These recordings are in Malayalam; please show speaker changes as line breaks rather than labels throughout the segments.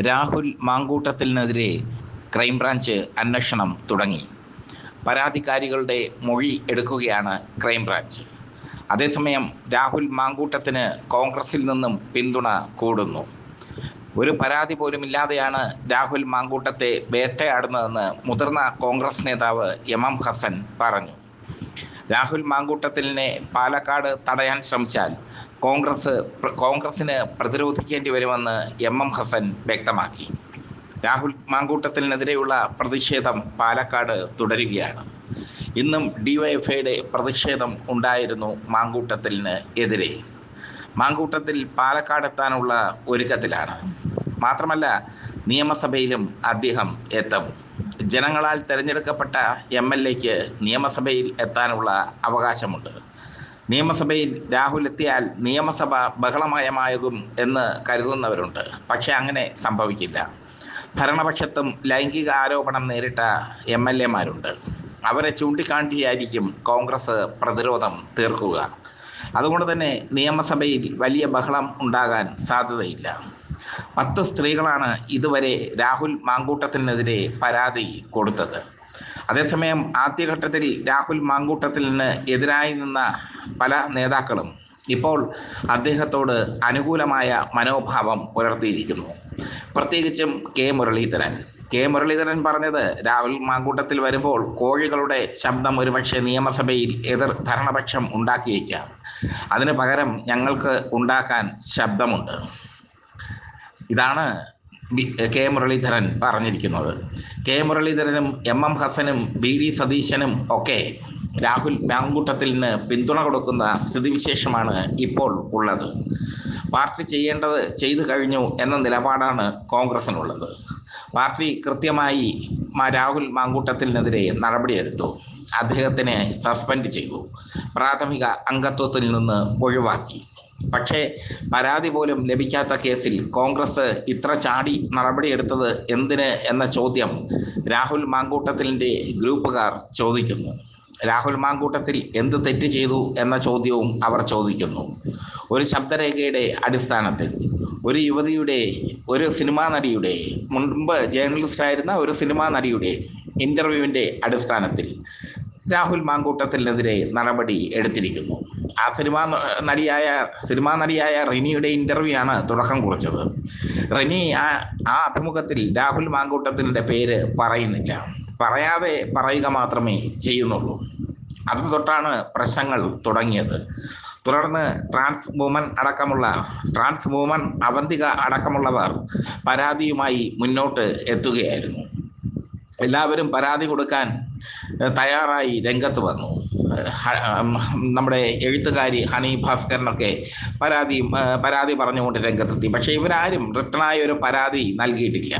രാഹുൽ മാങ്കൂട്ടത്തിനെതിരെ ക്രൈംബ്രാഞ്ച് അന്വേഷണം തുടങ്ങി. പരാതിക്കാരികളുടെ മൊഴി എടുക്കുകയാണ് ക്രൈംബ്രാഞ്ച്. അതേസമയം രാഹുൽ മാങ്കൂട്ടത്തിന് കോൺഗ്രസിൽ നിന്നും പിന്തുണ കൂടുന്നു. ഒരു പരാതി പോലും ഇല്ലാതെയാണ് രാഹുൽ മാങ്കൂട്ടത്തെ വേട്ടയാടുന്നതെന്ന് മുതിർന്ന കോൺഗ്രസ് നേതാവ് എം എം ഹസൻ പറഞ്ഞു. രാഹുൽ മാങ്കൂട്ടത്തിലിനെ പാലക്കാട് തടയാൻ ശ്രമിച്ചാൽ കോൺഗ്രസ് കോൺഗ്രസിന് പ്രതിരോധിക്കേണ്ടി വരുമെന്ന് എം എം ഹസൻ വ്യക്തമാക്കി. രാഹുൽ മാങ്കൂട്ടത്തിനെതിരെയുള്ള പ്രതിഷേധം പാലക്കാട് തുടരുകയാണ്. ഇന്നും ഡിവൈഎഫ്ഐയുടെ പ്രതിഷേധം ഉണ്ടായിരുന്നു മാങ്കൂട്ടത്തിന് എതിരെ. മാങ്കൂട്ടത്തിൽ പാലക്കാട് എത്താനുള്ള ഒരുക്കത്തിലാണ്. മാത്രമല്ല നിയമസഭയിലും അദ്ദേഹം എത്തും. ജനങ്ങളാൽ തിരഞ്ഞെടുക്കപ്പെട്ട എം എൽ എക്ക് നിയമസഭയിൽ എത്താനുള്ള അവകാശമുണ്ട്. നിയമസഭയിൽ രാഹുൽ എത്തിയാൽ നിയമസഭ ബഹളമയമാകും എന്ന് കരുതുന്നവരുണ്ട്. പക്ഷെ അങ്ങനെ സംഭവിക്കില്ല. ഭരണപക്ഷത്തും ലൈംഗിക ആരോപണം നേരിട്ട എം എൽ എമാരുണ്ട്. അവരെ ചൂണ്ടിക്കാണ്ടിയായിരിക്കും കോൺഗ്രസ് പ്രതിരോധം തീർക്കുക. അതുകൊണ്ട് തന്നെ നിയമസഭയിൽ വലിയ ബഹളം ഉണ്ടാകാൻ സാധ്യതയില്ല. പത്ത് സ്ത്രീകളാണ് ഇതുവരെ രാഹുൽ മാങ്കൂട്ടത്തിനെതിരെ പരാതി കൊടുത്തത്. അതേസമയം ആദ്യഘട്ടത്തിൽ രാഹുൽ മാങ്കൂട്ടത്തിന് എതിരായി നിന്ന പല നേതാക്കളും ഇപ്പോൾ അദ്ദേഹത്തോട് അനുകൂലമായ മനോഭാവം പുലർത്തിയിരിക്കുന്നു. പ്രത്യേകിച്ചും കെ മുരളീധരൻ. കെ മുരളീധരൻ പറഞ്ഞത് രാഹുൽ മാങ്കൂട്ടത്തിൽ വരുമ്പോൾ കോഴികളുടെ ശബ്ദം ഒരുപക്ഷെ നിയമസഭയിൽ എതിർ ഭരണപക്ഷം ഉണ്ടാക്കിയേക്കാം. അതിന് പകരം ഞങ്ങൾക്ക് ഉണ്ടാക്കാൻ ശബ്ദമുണ്ട്. ഇതാണ് കെ മുരളീധരൻ പറഞ്ഞിരിക്കുന്നത്. കെ മുരളീധരനും എം എം ഹസനും ബി ഡി സതീശനും ഒക്കെ രാഹുൽ മാങ്കൂട്ടത്തിന് പിന്തുണ കൊടുക്കുന്ന സ്ഥിതിവിശേഷമാണ് ഇപ്പോൾ ഉള്ളത്. പാർട്ടി ചെയ്യേണ്ടത് ചെയ്തു കഴിഞ്ഞു എന്ന നിലപാടാണ് കോൺഗ്രസിനുള്ളത്. പാർട്ടി കൃത്യമായി രാഹുൽ മാങ്കൂട്ടത്തിനെതിരെ നടപടിയെടുത്തു. അദ്ദേഹത്തിനെ സസ്പെൻഡ് ചെയ്തു. പ്രാഥമിക അംഗത്വത്തിൽ നിന്ന് ഒഴിവാക്കി. പക്ഷേ പരാതി പോലും ലഭിക്കാത്ത കേസിൽ കോൺഗ്രസ് ഇത്ര ചാടി നടപടിയെടുത്തത് എന്തിന് എന്ന ചോദ്യം രാഹുൽ മാങ്കൂട്ടത്തിലിന്റെ ഗ്രൂപ്പുകാർ ചോദിക്കുന്നു. രാഹുൽ മാങ്കൂട്ടത്തിൽ എന്ത് തെറ്റ് ചെയ്തു എന്ന ചോദ്യവും അവർ ചോദിക്കുന്നു. ഒരു ശബ്ദരേഖയുടെ അടിസ്ഥാനത്തിൽ ഒരു യുവതിയുടെ ഒരു സിനിമാ നടിയുടെ മുൻപ് ജേർണലിസ്റ്റായിരുന്ന ഒരു സിനിമാ നടിയുടെ ഇന്റർവ്യൂവിന്റെ അടിസ്ഥാനത്തിൽ രാഹുൽ മാങ്കൂട്ടത്തിനെതിരെ നടപടി എടുത്തിരിക്കുന്നു. ആ സിനിമാ നടിയായ സിനിമാ നടിയായ റിനിയുടെ ഇന്റർവ്യൂ ആണ് തുടക്കം കുറിച്ചത്. റിനി ആ ആ അഭിമുഖത്തിൽ രാഹുൽ മാങ്കൂട്ടത്തിന്റെ പേര് പറയുന്നില്ല. പറയാതെ പറയുക മാത്രമേ ചെയ്യുന്നുള്ളൂ. അത് തൊട്ടാണ് പ്രശ്നങ്ങൾ തുടങ്ങിയത്. തുടർന്ന് ട്രാൻസ് വുമൻ അടക്കമുള്ള ട്രാൻസ് വുമൻ അവന്തിക അടക്കമുള്ളവർ പരാതിയുമായി മുന്നോട്ട് എത്തുകയായിരുന്നു. എല്ലാവരും പരാതി കൊടുക്കാൻ തയ്യാറായി രംഗത്ത് വന്നു. നമ്മുടെ എഴുത്തുകാരി ഹണി ഭാസ്കരനൊക്കെ പരാതി പരാതി പറഞ്ഞുകൊണ്ട് രംഗത്തെത്തി. പക്ഷേ ഇവരാരും റിട്ടണായ ഒരു പരാതി നൽകിയിട്ടില്ല.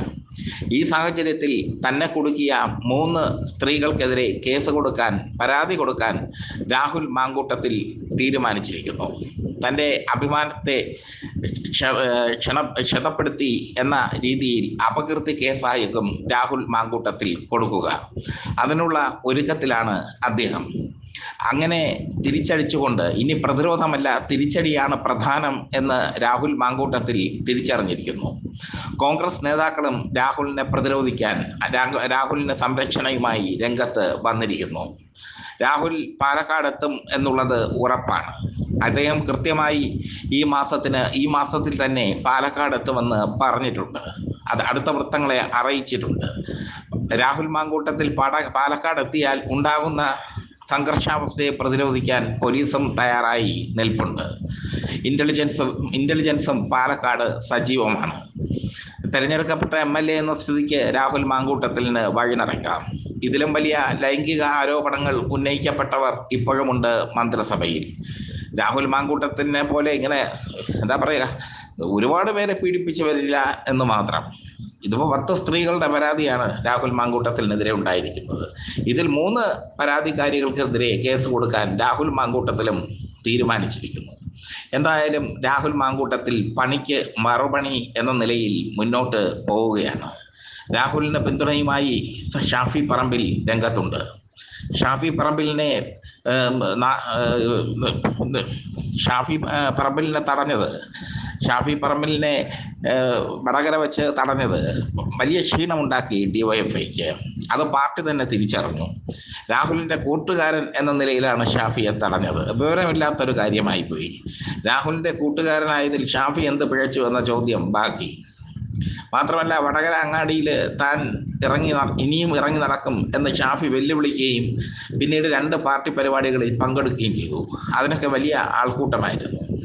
ഈ സാഹചര്യത്തിൽ തന്നെ കുടുക്കിയ മൂന്ന് സ്ത്രീകൾക്കെതിരെ കേസ് കൊടുക്കാൻ പരാതി കൊടുക്കാൻ രാഹുൽ മാങ്കൂട്ടത്തിൽ തീരുമാനിച്ചിരിക്കുന്നു. തന്റെ അഭിമാനത്തെ ക്ഷണ ക്ഷതപ്പെടുത്തി എന്ന രീതിയിൽ അപകീർത്തി കേസായിരിക്കും രാഹുൽ മാങ്കൂട്ടത്തിൽ കൊടുക്കുക. അതിനുള്ള ഒരുക്കത്തിലാണ് അദ്ദേഹം. അങ്ങനെ തിരിച്ചടിച്ചുകൊണ്ട് ഇനി പ്രതിരോധമല്ല തിരിച്ചടിയാണ് പ്രധാനം എന്ന് രാഹുൽ മാങ്കൂട്ടത്തിൽ തിരിച്ചറിഞ്ഞിരിക്കുന്നു. കോൺഗ്രസ് നേതാക്കളും രാഹുലിനെ പ്രതിരോധിക്കാൻ രാഹുലിന് സംരക്ഷണയുമായി രംഗത്ത് വന്നിരിക്കുന്നു. രാഹുൽ പാലക്കാടെത്തും എന്നുള്ളത് ഉറപ്പാണ്. അദ്ദേഹം കൃത്യമായി ഈ മാസത്തിന് ഈ മാസത്തിൽ തന്നെ പാലക്കാടെത്തുമെന്ന് പറഞ്ഞിട്ടുണ്ട്. അത് അടുത്ത വൃത്തങ്ങളെ അറിയിച്ചിട്ടുണ്ട്. രാഹുൽ മാങ്കൂട്ടത്തിൽ പാട പാലക്കാട് എത്തിയാൽ ഉണ്ടാകുന്ന സംഘർഷാവസ്ഥയെ പ്രതിരോധിക്കാൻ പോലീസും തയ്യാറായി നിൽപ്പുണ്ട്. ഇന്റലിജൻസും ഇന്റലിജൻസും പാലക്കാട് സജീവമാണ്. തിരഞ്ഞെടുക്കപ്പെട്ട എം എൽ എ എന്ന സ്ഥിതിക്ക് രാഹുൽ മാങ്കൂട്ടത്തിന് വഴിനിറക്കാം ഇതിലും വലിയ ലൈംഗിക ആരോപണങ്ങൾ ഉന്നയിക്കപ്പെട്ടവർ ഇപ്പോഴുമുണ്ട് മന്ത്രിസഭയിൽ. രാഹുൽ മാങ്കൂട്ടത്തിനെ പോലെ ഇങ്ങനെ എന്താ പറയുക ഒരുപാട് പേരെ പീഡിപ്പിച്ചവരില്ല എന്ന് മാത്രം. ഇതിപ്പോൾ പത്ത് സ്ത്രീകളുടെ പരാതിയാണ് രാഹുൽ മാങ്കൂട്ടത്തിനെതിരെ ഉണ്ടായിരിക്കുന്നത്. ഇതിൽ മൂന്ന് പരാതിക്കാരികൾക്കെതിരെ കേസ് കൊടുക്കാൻ രാഹുൽ മാങ്കൂട്ടത്തിലും തീരുമാനിച്ചിരിക്കുന്നു. എന്തായാലും രാഹുൽ മാങ്കൂട്ടത്തിൽ പണിക്ക് മറുപണി എന്ന നിലയിൽ മുന്നോട്ട് പോവുകയാണ്. രാഹുലിന് പിന്തുണയുമായി ഷാഫി പറമ്പിൽ രംഗത്തുണ്ട്. ഷാഫി പറമ്പിലിനെ ഷാഫി പറമ്പിലിനെ തടഞ്ഞത്. ഷാഫി പറമ്പിലിനെ വടകര വെച്ച് തടഞ്ഞത്. വലിയ ക്ഷീണമുണ്ടാക്കി ഡി വൈഎഫ്ഐക്ക് അത് പാർട്ടി തന്നെ തിരിച്ചറിഞ്ഞു. രാഹുലിന്റെ കൂട്ടുകാരൻ എന്ന നിലയിലാണ് ഷാഫിയെ തടഞ്ഞത്. വിവരമില്ലാത്തൊരു കാര്യമായി പോയി രാഹുലിന്റെ കൂട്ടുകാരനായതിൽ ഷാഫി എന്ത് പിഴച്ചു എന്ന ചോദ്യം ബാക്കി. മാത്രമല്ല വടകര അങ്ങാടിയിൽ താൻ ഇറങ്ങി ഇനിയും ഇറങ്ങി നടക്കും എന്ന് ഷാഫി വെല്ലുവിളിക്കുകയും പിന്നീട് രണ്ട് പാർട്ടി പരിപാടികളിൽ പങ്കെടുക്കുകയും ചെയ്തു. അതിനൊക്കെ വലിയ ആൾക്കൂട്ടമായിരുന്നു.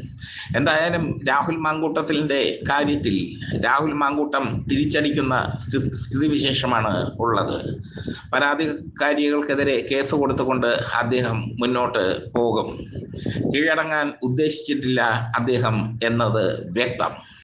എന്തായാലും രാഹുൽ മാങ്കൂട്ടത്തിന്റെ കാര്യത്തിൽ രാഹുൽ മാങ്കൂട്ടം തിരിച്ചടിക്കുന്ന സ്ഥി- സ്ഥിതിവിശേഷമാണ് ഉള്ളത്. പരാതിക്കാരികൾക്കെതിരെ കേസ് കൊടുത്തുകൊണ്ട് അദ്ദേഹം മുന്നോട്ട് പോകും. കീഴടങ്ങാൻ ഉദ്ദേശിച്ചിട്ടില്ല അദ്ദേഹം എന്നത് വ്യക്തം.